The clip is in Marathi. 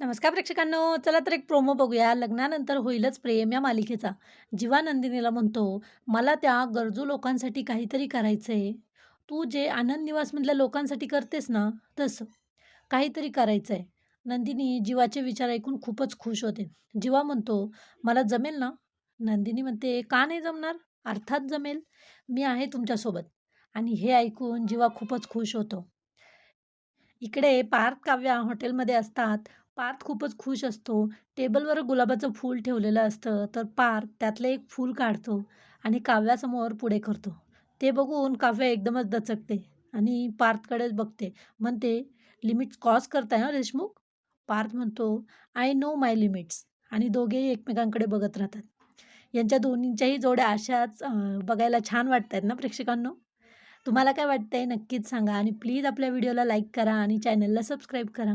नमस्कार प्रेक्षकांनो. चला तर एक प्रोमो बघूया. लग्नानंतर होईलच प्रेम या मालिकेचा. जीवानंदिनीला म्हणतो मला त्या गरजू लोकांसाठी काहीतरी करायचं आहे तू जे आनंद निवासमधल्या लोकांसाठी करतेस ना तसं काहीतरी करायचं आहे नंदिनी जीवाचे विचार ऐकून खूपच खुश होते. जीवा म्हणतो मला जमेल ना? नंदिनी म्हणते का नाही जमणार? अर्थात जमेल. मी आहे तुमच्यासोबत. आणि हे ऐकून जीवा खूपच खुश होतो. इकडे पार्थ काव्या हॉटेलमध्ये असतात. पार्थ खूपच खुश असतो. टेबलवर गुलाबाचं फूल ठेवलेलं असतं. तर पार्थ त्यातलं एक फूल काढतो आणि काव्यासमोर पुढे करतो. ते बघून काव्या एकदमच दचकते आणि पार्थकडेच बघते. म्हणते, "लिमिट्स क्रॉस करताय ना देशमुख." पार्थ म्हणतो, "आय नो माय लिमिट्स." आणि दोघेही एकमेकांकडे बघत राहतात. यांच्या दोन्हींच्याही जोड्या अशाच बघायला छान वाटत आहेत ना प्रेक्षकांनो? तुम्हाला काय वाटतंय नक्कीच सांगा आणि प्लीज आपल्या व्हिडिओला लाईक करा आणि चॅनलला सबस्क्राईब करा.